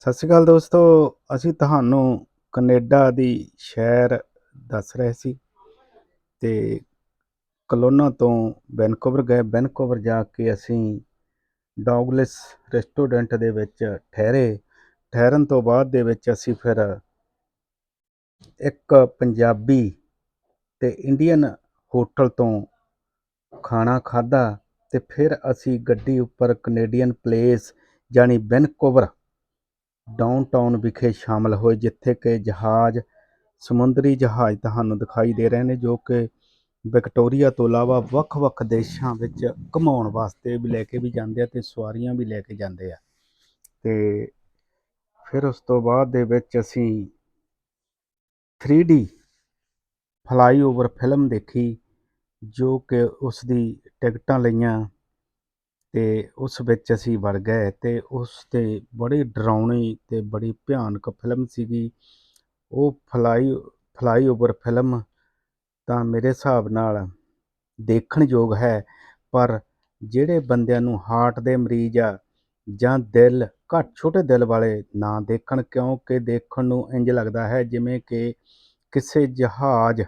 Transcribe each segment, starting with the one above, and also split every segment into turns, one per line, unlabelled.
ਸਤਿ ਸ਼੍ਰੀ ਅਕਾਲ ਦੋਸਤੋ, ਅਸੀਂ ਤੁਹਾਨੂੰ ਕੈਨੇਡਾ ਦੀ ਸ਼ਹਿਰ ਦੱਸ ਰਹੇ ਸੀ ਤੇ ਕਲੋਨਾ ਤੋਂ ਵੈਨਕੂਵਰ ਗਏ। ਵੈਨਕੂਵਰ ਜਾ ਕੇ ਅਸੀਂ ਡੌਗਲਸ ਰੈਸਟੋਰੈਂਟ ਦੇ ਵਿੱਚ ਠਹਿਰੇ। ਠਹਿਰਨ ਤੋਂ ਬਾਅਦ ਦੇ ਵਿੱਚ ਅਸੀਂ ਫਿਰ ਇੱਕ ਪੰਜਾਬੀ ਤੇ ਇੰਡੀਅਨ ਹੋਟਲ ਤੋਂ ਖਾਣਾ ਖਾਧਾ ਤੇ ਫਿਰ ਅਸੀਂ ਗੱਡੀ ਉੱਪਰ ਕੈਨੇਡੀਅਨ ਪਲੇਸ ਜਾਣੀ ਵੈਨਕੂਵਰ ਡਾਊਨਟਾਊਨ ਵਿਖੇ ਸ਼ਾਮਲ ਹੋਏ, ਜਿੱਥੇ ਕਿ ਜਹਾਜ਼, ਸਮੁੰਦਰੀ ਜਹਾਜ਼ ਤੁਹਾਨੂੰ ਦਿਖਾਈ ਦੇ ਰਹੇ ਨੇ, ਜੋ ਕਿ ਵਿਕਟੋਰੀਆ ਤੋਂ ਇਲਾਵਾ ਵੱਖ-ਵੱਖ ਦੇਸ਼ਾਂ ਵਿੱਚ ਘੁਮਾਉਣ ਵਾਸਤੇ ਵੀ ਲੈ ਕੇ ਵੀ ਜਾਂਦੇ ਆ ਤੇ ਸਵਾਰੀਆਂ ਵੀ ਲੈ ਕੇ ਜਾਂਦੇ ਆ। ਤੇ ਫਿਰ ਉਸ ਤੋਂ ਬਾਅਦ ਦੇ ਵਿੱਚ ਅਸੀਂ 3D ਫਲਾਈਓਵਰ ਫਿਲਮ ਦੇਖੀ, ਜੋ ਕਿ ਉਸ ਦੀ ਟਿਕਟਾਂ ਲਈਆਂ ਤੇ ਉਸ ਵਿੱਚ ਅਸੀਂ ਵੜ ਗਏ ਅਤੇ ਉਸ ਤੇ ਬੜੀ ਡਰਾਉਣੀ ਅਤੇ ਬੜੀ ਭਿਆਨਕ ਫਿਲਮ ਸੀਗੀ। ਉਹ ਫਲਾਈ ਫਲਾਈਓਵਰ ਫਿਲਮ ਤਾਂ ਮੇਰੇ ਹਿਸਾਬ ਨਾਲ ਦੇਖਣਯੋਗ ਹੈ, ਪਰ ਜਿਹੜੇ ਬੰਦਿਆਂ ਨੂੰ ਹਾਰਟ ਦੇ ਮਰੀਜ਼ ਆ ਜਾਂ ਦਿਲ, ਘੱਟ ਛੋਟੇ ਦਿਲ ਵਾਲੇ ਨਾ ਦੇਖਣ, ਕਿਉਂਕਿ ਦੇਖਣ ਨੂੰ ਇੰਜ ਲੱਗਦਾ ਹੈ ਜਿਵੇਂ ਕਿ ਕਿਸੇ ਜਹਾਜ਼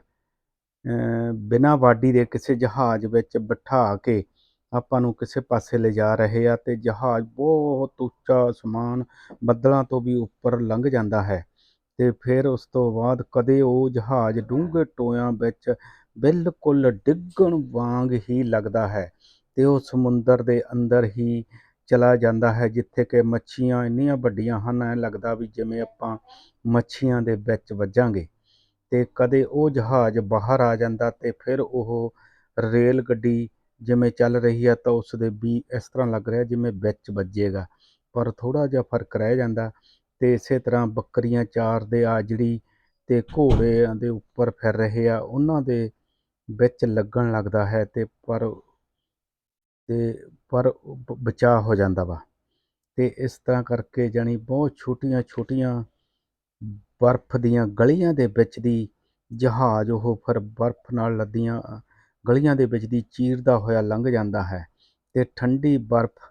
ਬਿਨਾਂ ਬਾਡੀ ਦੇ ਕਿਸੇ ਜਹਾਜ਼ ਵਿੱਚ ਬਿਠਾ ਕੇ ਆਪਾਂ ਨੂੰ ਕਿਸੇ ਪਾਸੇ ਲਿਜਾ ਰਹੇ ਆ ਤੇ ਜਹਾਜ਼ ਬਹੁਤ ਉੱਚਾ ਅਸਮਾਨ ਬੱਦਲਾਂ ਤੋਂ ਵੀ ਉੱਪਰ ਲੰਘ ਜਾਂਦਾ ਹੈ। ਤੇ ਫਿਰ ਉਸ ਤੋਂ ਬਾਅਦ ਕਦੇ ਉਹ ਜਹਾਜ਼ ਡੂੰਘੇ ਟੋਇਆਂ ਵਿੱਚ ਬਿਲਕੁਲ ਡਿੱਗਣ ਵਾਂਗ ਹੀ ਲੱਗਦਾ ਹੈ ਤੇ ਉਹ ਸਮੁੰਦਰ ਦੇ ਅੰਦਰ ਹੀ ਚਲਾ ਜਾਂਦਾ ਹੈ, ਜਿੱਥੇ ਕਿ ਮੱਛੀਆਂ ਇੰਨੀਆਂ ਵੱਡੀਆਂ ਹਨ, ਐ ਲੱਗਦਾ ਵੀ ਜਿਵੇਂ ਆਪਾਂ ਮੱਛੀਆਂ ਦੇ ਵਿੱਚ ਵੱਜਾਂਗੇ। ਤੇ ਕਦੇ ਉਹ ਜਹਾਜ਼ ਬਾਹਰ ਆ ਜਾਂਦਾ ਤੇ ਫਿਰ ਉਹ ਰੇਲ ਗੱਡੀ ਜਿਵੇਂ ਚੱਲ ਰਹੀ ਹੈ ਤਾਂ ਉਸ ਦੇ ਵੀ ਇਸ ਤਰ੍ਹਾਂ ਲੱਗ ਰਿਹਾ ਜਿਵੇਂ ਵਿੱਚ ਵੱਜੇਗਾ। ਪਰ ਥੋੜਾ ਜਿਹਾ ਫ਼ਰਕ ਰਹਿ ਜਾਂਦਾ ਤੇ ਇਸੇ ਤਰ੍ਹਾਂ ਬੱਕਰੀਆਂ ਚਾਰ ਦੇ ਆਜੜੀ ਤੇ ਘੋੜਿਆਂ ਦੇ ਉੱਪਰ ਫਿਰ ਰਹੇ ਆ, ਉਹਨਾਂ ਦੇ ਵਿੱਚ ਲੱਗਣ ਲੱਗਦਾ ਹੈ ਤੇ ਪਰ ਤੇ ਪਰ ਬਚਾਅ ਹੋ ਜਾਂਦਾ ਵਾ। ਤੇ ਇਸ ਤਰ੍ਹਾਂ ਕਰਕੇ ਜਾਣੀ ਬਹੁਤ ਛੋਟੀਆਂ ਛੋਟੀਆਂ ਬਰਫ਼ ਦੀਆਂ ਗਲੀਆਂ ਦੇ ਵਿੱਚ ਦੀ ਜਹਾਜ਼ ਉਹ ਫਿਰ ਬਰਫ਼ ਨਾਲ ਲੱਦੀਆਂ ਗਲੀਆਂ ਦੇ ਵਿੱਚ ਦੀ ਚੀਰਦਾ ਹੋਇਆ ਲੰਘ ਜਾਂਦਾ ਹੈ ਤੇ ਠੰਡੀ ਬਰਫ਼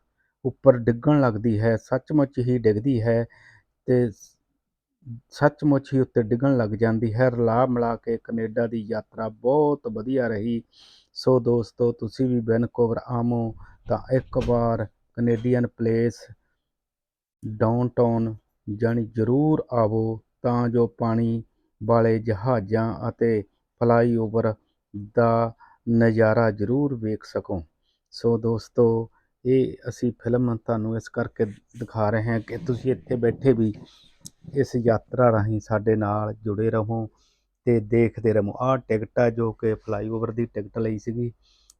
ਉੱਪਰ ਡਿੱਗਣ ਲੱਗਦੀ ਹੈ, ਸੱਚਮੁੱਚ ਹੀ ਡਿੱਗਦੀ ਹੈ ਤੇ ਸੱਚਮੁੱਚ ਹੀ ਉੱਤੇ ਡਿੱਗਣ ਲੱਗ ਜਾਂਦੀ ਹੈ। ਰਲਾ ਮਿਲਾ ਕੇ ਕੈਨੇਡਾ ਦੀ ਯਾਤਰਾ ਬਹੁਤ ਵਧੀਆ ਰਹੀ। ਸੋ ਦੋਸਤੋ, ਤੁਸੀਂ ਵੀ ਵੈਨਕੂਵਰ ਆਵੋ ਤਾਂ ਇੱਕ ਵਾਰ ਕੈਨੇਡੀਅਨ ਪਲੇਸ ਡਾਊਨਟਾਊਨ ਜਾਣੀ ਜ਼ਰੂਰ ਆਵੋ ਤਾਂ ਜੋ ਪਾਣੀ ਵਾਲੇ ਜਹਾਜ਼ਾਂ ਅਤੇ ਫਲਾਈਓਵਰ ਦਾ ਨਜ਼ਾਰਾ ਜ਼ਰੂਰ ਵੇਖ ਸਕੋ। ਸੋ ਦੋਸਤੋ, ਇਹ ਅਸੀਂ ਫਿਲਮ ਤੁਹਾਨੂੰ ਇਸ ਕਰਕੇ ਦਿਖਾ ਰਹੇ ਹਾਂ ਕਿ ਤੁਸੀਂ ਇੱਥੇ ਬੈਠੇ ਵੀ ਇਸ ਯਾਤਰਾ ਰਾਹੀਂ ਸਾਡੇ ਨਾਲ ਜੁੜੇ ਰਹੋ ਤੇ ਦੇਖਦੇ ਰਹੋ। ਆਹ ਟਿਕਟ ਆ ਜੋ ਕਿ ਫਲਾਈਓਵਰ ਦੀ ਟਿਕਟ ਲਈ ਸੀਗੀ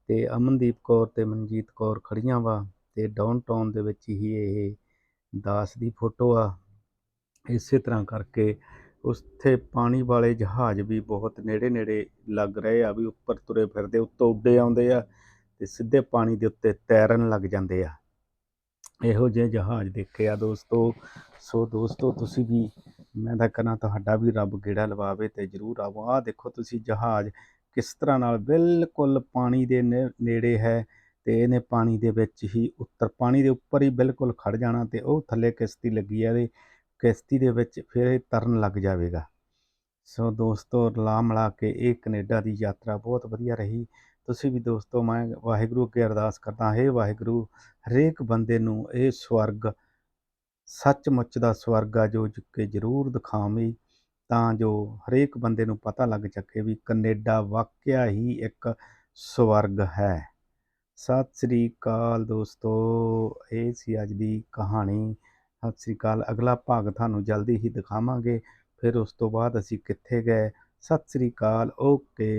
ਤੇ ਅਮਨਦੀਪ ਕੌਰ ਤੇ ਮਨਜੀਤ ਕੌਰ ਖੜੀਆਂ ਵਾ ਤੇ ਡਾਊਨਟਾਊਨ ਦੇ ਵਿੱਚ ਹੀ ਇਹ ਦਾਸ ਦੀ ਫੋਟੋ ਆ। ਇਸੇ ਤਰ੍ਹਾਂ ਕਰਕੇ ਉੱਥੇ ਪਾਣੀ ਵਾਲੇ ਜਹਾਜ਼ ਵੀ ਬਹੁਤ ਨੇੜੇ ਨੇੜੇ ਲੱਗ ਰਹੇ ਆ, ਵੀ ਉੱਪਰ ਤੁਰੇ ਫਿਰਦੇ, ਉੱਤੋਂ ਉੱਡੇ ਆਉਂਦੇ ਆ ਤੇ ਸਿੱਧੇ ਪਾਣੀ ਦੇ ਉੱਤੇ ਤੈਰਨ ਲੱਗ ਜਾਂਦੇ ਆ। ਇਹੋ ਜਿਹੇ ਜਹਾਜ਼ ਦੇਖੇ ਆ ਦੋਸਤੋ। ਸੋ ਦੋਸਤੋ, ਤੁਸੀਂ ਵੀ, ਮੈਂ ਤਾਂ ਕਹਿੰਦਾ ਤੁਹਾਡਾ ਵੀ ਰੱਬ ਗੇੜਾ ਲਵਾਵੇ ਤੇ ਜ਼ਰੂਰ ਆਵੋ। ਆਹ ਦੇਖੋ ਤੁਸੀਂ ਜਹਾਜ਼ ਕਿਸ ਤਰ੍ਹਾਂ ਨਾਲ ਬਿਲਕੁਲ ਪਾਣੀ ਦੇ ਨੇੜੇ ਹੈ ਤੇ ਇਹਨੇ ਪਾਣੀ ਦੇ ਵਿੱਚ ਹੀ ਉੱਤਰ, ਪਾਣੀ ਦੇ ਉੱਪਰ ਹੀ ਬਿਲਕੁਲ ਖੜ ਜਾਣਾ ਤੇ ਉਹ ਥੱਲੇ ਕਿਸ਼ਤੀ ਲੱਗੀ ਆ ਇਹਦੇ। ਕਿਸ਼ਤੀ ਦੇ ਵਿੱਚ ਫਿਰ ਇਹ ਤਰਨ ਲੱਗ ਜਾਵੇਗਾ। ਸੋ ਦੋਸਤੋ ਲਾ ਮਿਲਾ ਕੇ ਇਹ ਕੈਨੇਡਾ ਦੀ ਯਾਤਰਾ ਬਹੁਤ ਵਧੀਆ ਰਹੀ। ਤੁਸੀਂ ਵੀ ਦੋਸਤੋ, ਮੈਂ ਵਾਹਿਗੁਰੂ ਅੱਗੇ ਅਰਦਾਸ ਕਰਦਾ ਹੈ ਵਾਹਿਗੁਰੂ, ਹਰੇਕ ਬੰਦੇ ਨੂੰ ਇਹ ਸਵਰਗ, ਸੱਚਮੁੱਚ ਦਾ ਸਵਰਗ ਆ ਜੋ ਕਿ ਜ਼ਰੂਰ ਦਿਖਾਵੇਂ, ਤਾਂ ਜੋ ਹਰੇਕ ਬੰਦੇ ਨੂੰ ਪਤਾ ਲੱਗ ਸਕੇ ਵੀ ਕੈਨੇਡਾ ਵਾਕਿਆ ਹੀ ਇੱਕ ਸਵਰਗ ਹੈ। ਸਤਿ ਸ੍ਰੀ ਅਕਾਲ ਦੋਸਤੋ, ਇਹ ਸੀ ਅੱਜ ਦੀ ਕਹਾਣੀ। ਸਤਿ ਸ੍ਰੀ ਅਕਾਲ, ਅਗਲਾ ਭਾਗ ਤੁਹਾਨੂੰ ਜਲਦੀ ਹੀ ਦਿਖਾਵਾਂਗੇ, ਫਿਰ ਉਸ ਤੋਂ ਬਾਅਦ ਅਸੀਂ ਕਿੱਥੇ ਗਏ? ਸਤਿ ਸ੍ਰੀ ਅਕਾਲ, ਓਕੇ।